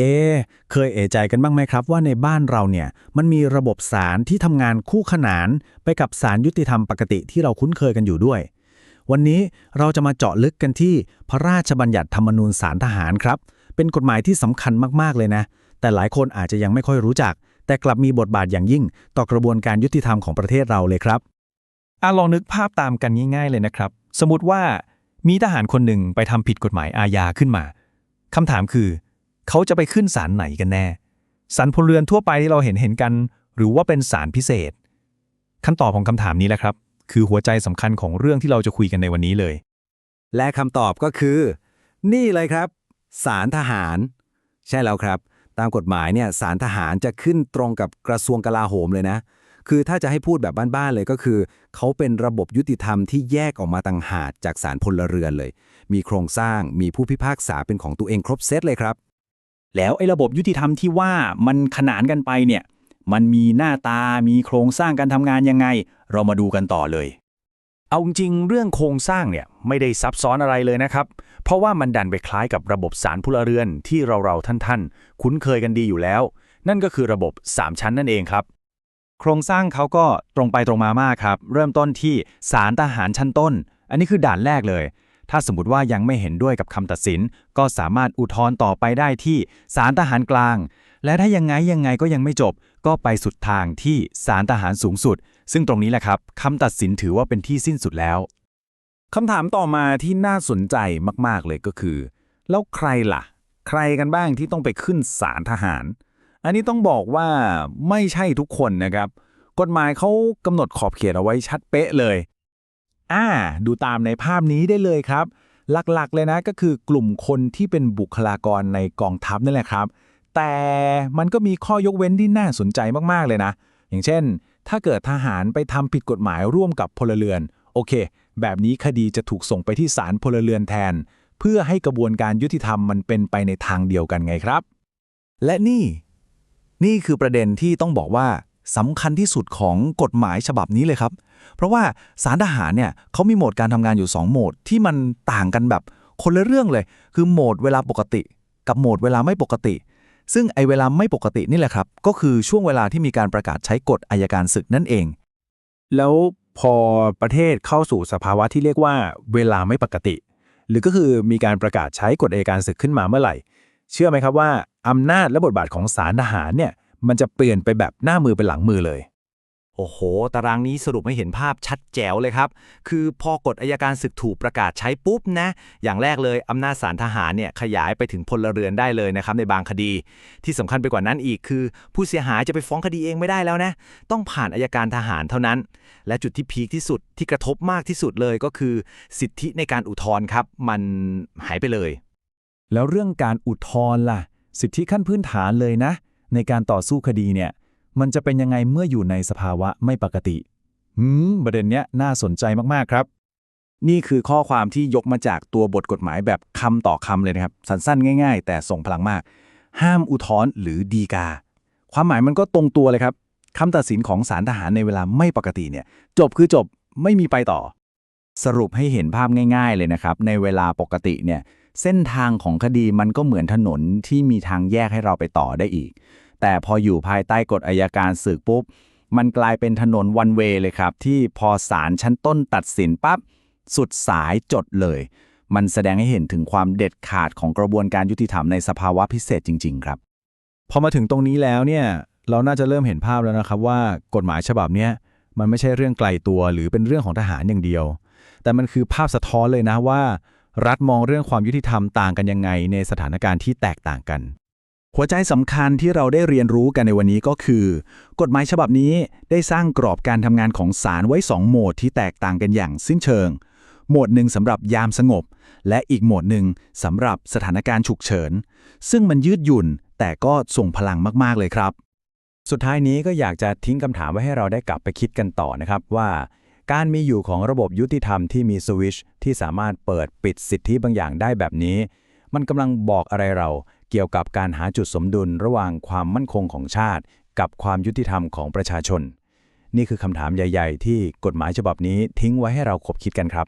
เอ เคยเอะใจกันบ้างไหมครับ ว่าในบ้านเราเนี่ยมันมีระบบศาลที่ทำงานคู่ขนานไปกับศาลยุติธรรมปกติที่เราคุ้นเคยกันอยู่ด้วย วันนี้เราจะมาเจาะลึกกันที่พระราชบัญญัติธรรมนูญศาลทหารครับ เป็นกฎหมายที่สำคัญมากๆเลยนะ แต่หลายคนอาจจะยังไม่ค่อยรู้จัก แต่กลับมีบทบาทอย่างยิ่ง ต่อกระบวนการยุติธรรมของประเทศเราเลยครับอะลองนึกภาพตามกันง่าย ๆเลยนะครับ สมมติว่ามีทหารคนหนึ่งไปทำผิดกฎหมายอาญาขึ้นมาคำถามคือ เขาจะไปขึ้นศาลไหนกันแน่ศาลพลเรือนทั่วไปที่เราเห็นเห็นกัน หรือว่าเป็นศาลพิเศษคำตอบของคำถามนี้แหละครับ คือหัวใจสำคัญของเรื่องที่เราจะคุยกันในวันนี้เลย และคำตอบก็คือ นี่เลยครับศาลทหาร ใช่แล้วครับ ตามกฎหมายเนี่ยศาลทหารจะขึ้นตรงกับกระทรวงกลาโหมเลยนะ คือถ้าจะให้พูดแบบบ้านๆเลยก็คือ เขาเป็นระบบยุติธรรมที่แยกออกมาต่างหากจากศาลพลเรือนเลย มีโครงสร้างมีผู้พิพากษาเป็นของตัวเองครบเซตเลยครับ แล้วไอ้ระบบยุติธรรมที่ว่ามันขนานกันไปเนี่ย มันมีหน้าตา มีโครงสร้างการทำงานยังไง เรามาดูกันต่อเลย เอาจริงเรื่องโครงสร้างเนี่ยไม่ได้ซับซ้อนอะไรเลยนะครับ เพราะว่ามันดันไปคล้ายกับระบบสารพลเรือนที่เราๆท่านๆ คุ้นเคยกันดีอยู่แล้ว นั่นก็คือระบบ 3 ชั้นนั่นเองครับ โครงสร้างเขาก็ตรงไปตรงมามากครับ เริ่มต้นที่ศาลทหารชั้นต้น อันนี้คือด่านแรกเลย ถ้าสมมติว่ายังไม่เห็นด้วยกับคำตัดสิน ก็สามารถอุทธรณ์ต่อไปได้ที่ศาลทหารกลาง และถ้ายังไงยังไงก็ยังไม่จบ ก็ไปสุดทางที่ศาลทหารสูงสุด ซึ่งตรงนี้แหละครับคำตัดสินถือว่าเป็นที่สิ้นสุดแล้วคำถามต่อมาที่น่าสนใจมาก ๆ เลยก็คือ แล้วใครล่ะ ใครกันบ้างที่ต้องไปขึ้นศาลทหาร อันนี้ต้องบอกว่าไม่ใช่ทุกคนนะครับ กฎหมายเขากำหนดขอบเขตเอาไว้ชัดเป๊ะเลย อ่า ดูตามในภาพนี้ได้เลยครับ หลักๆเลยนะก็คือกลุ่มคนที่เป็นบุคลากรในกองทัพนั่นแหละครับ แต่มันก็มีข้อยกเว้นที่น่าสนใจมากๆเลยนะ อย่างเช่น ถ้าเกิดทหารไปทำผิดกฎหมายร่วมกับพลเรือน โอเค แบบนี้คดีจะถูกส่งไปที่ศาลพลเรือนแทน เพื่อให้กระบวนการยุติธรรมมันเป็นไปในทางเดียวกันไงครับ และนี่ นี่คือประเด็นที่ต้องบอกว่า สำคัญที่สุดของกฎหมายฉบับนี้เลยครับ เพราะว่าสารทหารเนี่ยเขามีโหมดการทำงานอยู่ 2 โหมดที่มันต่างกันแบบคนละเรื่องเลย คือโหมดเวลาปกติ กับโหมดเวลาไม่ปกติ ซึ่งไอเวลาไม่ปกตินี่แหละครับ ก็คือช่วงเวลาที่มีการประกาศใช้กฎอายการศึกนั่นเอง แล้วพอประเทศเข้าสู่สภาวะที่เรียกว่าเวลาไม่ปกติ หรือก็คือมีการประกาศใช้กฎอัยการศึกขึ้นมาเมื่อไหร่ เชื่อไหมครับว่าอำนาจและบทบาทของศาลทหารเนี่ย มันจะเปลี่ยนไปแบบหน้ามือเป็นหลังมือเลย โอ้โห ตารางนี้สรุปให้เห็นภาพชัดแจ๋วเลยครับ คือพอกฎอายการศึกถูกประกาศใช้ปุ๊บนะ อย่างแรกเลยอำนาจศาลทหารเนี่ยขยายไปถึงพลเรือนได้เลยนะครับในบางคดี ที่สำคัญไปกว่านั้นอีกคือ ผู้เสียหายจะไปฟ้องคดีเองไม่ได้แล้วนะ ต้องผ่านอายการทหารเท่านั้น และจุดที่พีคที่สุดที่กระทบมากที่สุดเลยก็คือ สิทธิในการอุทธรณ์ครับ มันหายไปเลย แล้วเรื่องการอุทธรณ์ล่ะ สิทธิขั้นพื้นฐานเลยนะ ในการต่อสู้คดีเนี่ยมันจะเป็นยังไงเมื่ออยู่ในสภาวะไม่ปกติหืมประเด็นเนี้ยน่าสนใจมากๆครับ นี่คือข้อความที่ยกมาจากตัวบทกฎหมายแบบคำต่อคำเลยนะครับ สั้นๆ ง่าย ๆ แต่ส่งพลังมาก ห้ามอุทธรณ์หรือดีกา ความหมายมันก็ตรงตัวเลยครับคำตัดสินของศาลทหารในเวลาไม่ปกติเนี่ย จบคือจบไม่มีไปต่อ สรุปให้เห็นภาพง่าย ๆ เลยนะครับ ในเวลาปกติเนี่ย เส้นทางของคดีมันก็เหมือนถนนที่มีทางแยกให้เราไปต่อได้อีก แต่พออยู่ภายใต้กฎอายการศึกปุ๊บ มันกลายเป็นถนนวันเวเลยครับ ที่พอศาลชั้นต้นตัดสินปั๊บสุดสายจดเลย มันแสดงให้เห็นถึงความเด็ดขาดของกระบวนการยุติธรรมในสภาวะพิเศษจริง ๆ ครับ พอมาถึงตรงนี้แล้วเนี่ยเราน่าจะเริ่มเห็นภาพแล้วนะครับว่ากฎหมายฉบับนี้มันไม่ใช่เรื่องไกลตัวหรือเป็นเรื่องของทหารอย่างเดียว แต่มันคือภาพสะท้อนเลยนะว่า รัฐมองเรื่องความยุติธรรมต่างกันยังไงในสถานการณ์ที่แตกต่างกัน หัวใจสำคัญที่เราได้เรียนรู้กันในวันนี้ก็คือ กฎหมายฉบับนี้ได้สร้างกรอบการทำงานของศาลไว้ 2 โหมดที่แตกต่างกันอย่างสิ้นเชิง โหมดหนึ่งสำหรับยามสงบ และอีกโหมดหนึ่งสำหรับสถานการณ์ฉุกเฉิน ซึ่งมันยืดหยุ่นแต่ก็ส่งพลังมาก ๆ เลยครับ สุดท้ายนี้ก็อยากจะทิ้งคำถามไว้ให้เราได้กลับไปคิดกันต่อนะครับว่า การมีอยู่ของระบบยุติธรรมที่มีสวิชที่สามารถเปิดปิดสิทธิบางอย่างได้แบบนี้ มันกำลังบอกอะไรเราเกี่ยวกับการหาจุดสมดุลระหว่างความมั่นคงของชาติ กับความยุติธรรมของประชาชน นี่คือคำถามใหญ่ ๆ ที่กฎหมายฉบับนี้ทิ้งไว้ให้เราคบคิดกันครับ